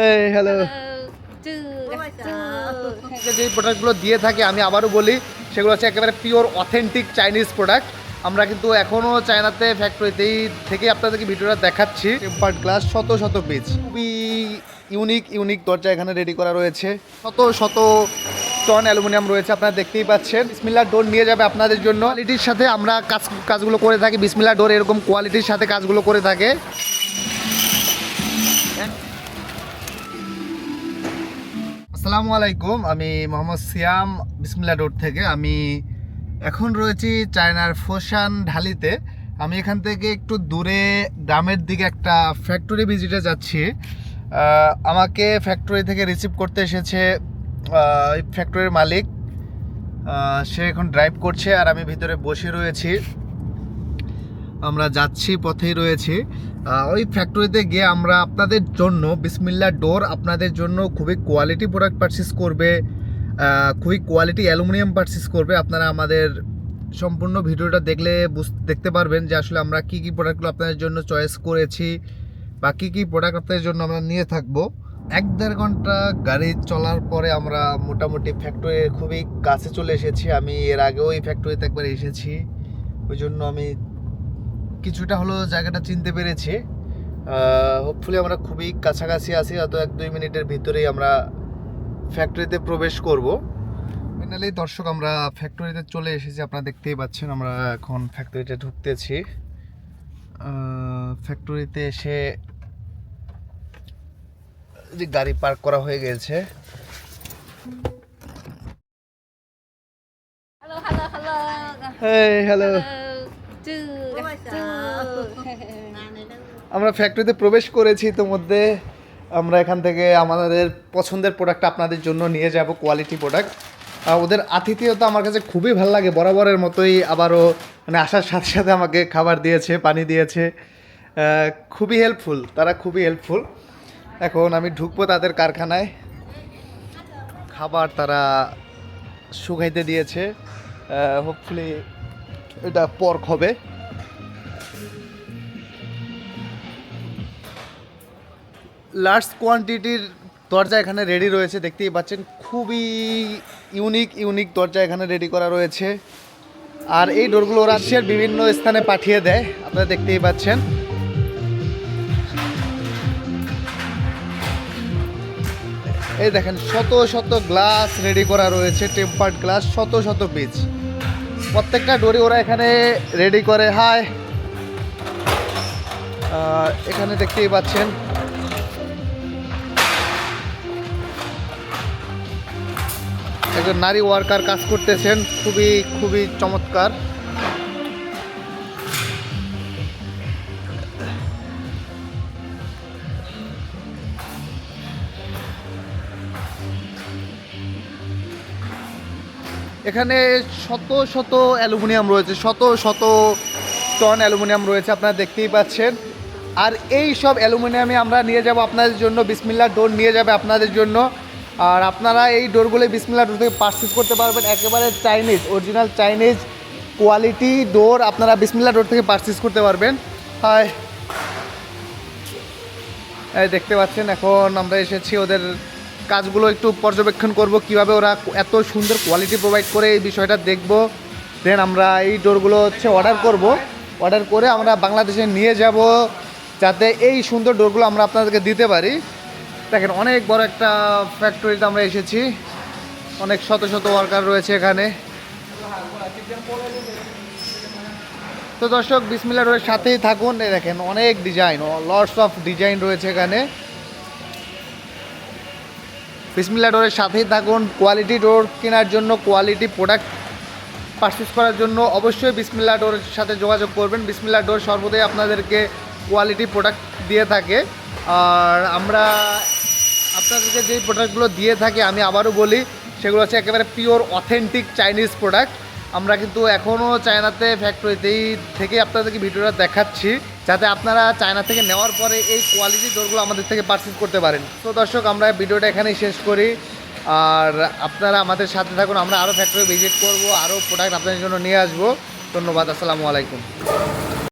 এই হ্যালো যে প্রোডাক্টগুলো দিয়ে থাকে আমি আবারও বলি সেগুলো হচ্ছে একেবারে পিওর অথেন্টিক চাইনিজ প্রোডাক্ট আমরা কিন্তু এখনও চায়নাতে ফ্যাক্টরিতেই থেকে আপনাদেরকে ভিডিওটা দেখাচ্ছি। টেম্পার্ড গ্লাস শত শত পিস খুবই ইউনিক ইউনিক দরজা এখানে রেডি করা রয়েছে। শত শত টন অ্যালুমিনিয়াম রয়েছে আপনারা দেখতেই পাচ্ছেন। বিসমিল্লা ডোর নিয়ে যাবে আপনাদের জন্য। কোয়ালিটির সাথে আমরা কাজ কাজগুলো করে থাকি। বিসমিল্লা ডোর এরকম কোয়ালিটির সাথে কাজগুলো করে থাকে। আসসালামু আলাইকুম, আমি মোহাম্মদ সিয়াম বিসমিল্লা রোড থেকে। আমি এখন রয়েছি চায়নার ফোশান ঢালিতে। আমি এখান থেকে একটু দূরে গ্রামের দিকে একটা ফ্যাক্টরি ভিজিটে যাচ্ছি। আমাকে ফ্যাক্টরি থেকে রিসিভ করতে এসেছে ফ্যাক্টরির মালিক। সে এখন ড্রাইভ করছে আর আমি ভিতরে বসে রয়েছি। আমরা যাচ্ছি, পথেই রয়েছি। ওই ফ্যাক্টরিতে গিয়ে আমরা আপনাদের জন্য বিসমিল্লা ডোর আপনাদের জন্য খুবই কোয়ালিটি প্রোডাক্ট পারচেস করবে খুবই কোয়ালিটি অ্যালুমিনিয়াম পারচেস করবে। আপনারা আমাদের সম্পূর্ণ ভিডিওটা দেখলে দেখতে পারবেন যে আসলে আমরা কী কী প্রোডাক্টগুলো আপনাদের জন্য চয়েস করেছি বা কী কী প্রোডাক্ট আপনাদের জন্য আমরা নিয়ে থাকব। এক দেড় ঘণ্টা গাড়ি চলার পরে আমরা মোটামুটি ফ্যাক্টরির খুবই কাছে চলে এসেছি। আমি এর আগেও এই ফ্যাক্টরিতে একবার এসেছি। ওই জন্য আমি কিছুটা হলো জায়গাটা চিনতে পেরেছি। হোপফুলি আমরা খুবই কাছাকাছি আছি হয়তো এক দুই মিনিটের ভিতরেই আমরা ফ্যাক্টরিতে প্রবেশ করব। ফাইনালি দর্শক আমরা ফ্যাক্টরিতে চলে এসেছি আপনারা দেখতেই পাচ্ছেন আমরা এখন ফ্যাক্টরিতে ঢুকতেছি। ফ্যাক্টরিতে এসে যে গাড়ি পার্ক করা হয়ে গেছে। হ্যালো হ্যালো হ্যালো আমরা ফ্যাক্টরিতে প্রবেশ করেছি ইতোমধ্যে। আমরা এখান থেকে আমাদের পছন্দের প্রোডাক্ট আপনাদের জন্য নিয়ে যাব কোয়ালিটি প্রোডাক্ট ওদের আতিথেয়তা আমার কাছে খুবই ভালো লাগে, বরাবরের মতোই আবারও মানে আসার সাথে সাথে আমাকে খাবার দিয়েছে, পানি দিয়েছে। খুবই হেল্পফুল তারা খুবই হেল্পফুল এখন আমি ঢুকবো তাদের কারখানায়। খাবার তারা শুকাইতে দিয়েছে। হোপফুলি এটা পর্ক হবে। লার্জ কোয়ান্টিটির দরজা এখানে রেডি রয়েছে, দেখতেই পাচ্ছেন। খুবই ইউনিক ইউনিক দরজা এখানে রেডি করা রয়েছে। আর এই ডোরগুলো রাশিয়ার বিভিন্ন স্থানে পাঠিয়ে দেয়, আপনারা দেখতেই পাচ্ছেন। এই দেখেন, শত শত গ্লাস রেডি করা রয়েছে টেম্পার্ড গ্লাস শত শত পিস প্রত্যেকটা ডোরি ওরা এখানে রেডি করে। হায় এখানে দেখতেই পাচ্ছেন। একজন নারী ওয়ার্কার কাজ করতেছেন। খুবই খুবই চমৎকার। এখানে শত শত অ্যালুমিনিয়াম রয়েছে, শত শত টন অ্যালুমিনিয়াম রয়েছে আপনারা দেখতেই পাচ্ছেন। আর এই সব অ্যালুমিনিয়ামে আমরা নিয়ে যাব আপনাদের জন্য বিসমিল্লা ডোর নিয়ে যাবে আপনাদের জন্য। আর আপনারা এই ডোরগুলো বিসমিল্লা ডোর থেকে পারচেস করতে পারবেন। একেবারে Chinese original Chinese quality door আপনারা বিসমিল্লা ডোর থেকে পারচেস করতে পারবেন। হাই দেখতে পাচ্ছেন, এখন আমরা এসেছি ওদের কাজগুলো একটু পর্যবেক্ষণ করব, কীভাবে ওরা এত সুন্দর কোয়ালিটি প্রোভাইড করে এই বিষয়টা দেখব। দেন আমরা এই ডোরগুলো হচ্ছে অর্ডার করব। অর্ডার করে আমরা বাংলাদেশে নিয়ে যাব, যাতে এই সুন্দর ডোরগুলো আমরা আপনাদেরকে দিতে পারি। দেখেন, অনেক বড় একটা ফ্যাক্টরিতে আমরা এসেছি। অনেক শত শত ওয়ার্কার রয়েছে এখানে। তো দর্শক বিসমিল্লা ডোরের সাথেই থাকুন। দেখেন, অনেক ডিজাইন লটস অফ ডিজাইন রয়েছে এখানে। বিসমিল্লা ডোরের সাথেই থাকুন। কোয়ালিটি ডোর কেনার জন্য, কোয়ালিটি প্রোডাক্ট পারচেস করার জন্য অবশ্যই বিসমিল্লা ডোরের সাথে যোগাযোগ করবেন। বিসমিল্লা ডোর সর্বদাই আপনাদেরকে কোয়ালিটি প্রোডাক্ট দিয়ে থাকে। আর আমরা আপনাদেরকে যেই প্রোডাক্টগুলো দিয়ে থাকি, আমি আবারও বলি, সেগুলো হচ্ছে একেবারে পিওর অথেন্টিক চাইনিজ প্রোডাক্ট আমরা কিন্তু এখনও চায়নাতে ফ্যাক্টরিতেই থেকে আপনাদেরকে ভিডিওটা দেখাচ্ছি। যাতে আপনারা চায়না থেকে নেওয়ার পরে এই কোয়ালিটি দোরগুলো আমাদের থেকে পারচেস করতে পারেন। তো দর্শক, আমরা ভিডিওটা এখানেই শেষ করি। আর আপনারা আমাদের সাথে থাকুন, আমরা আরও ফ্যাক্টরি ভিজিট করব আরও প্রোডাক্ট আপনাদের জন্য নিয়ে আসব। ধন্যবাদ, আসসালামু আলাইকুম।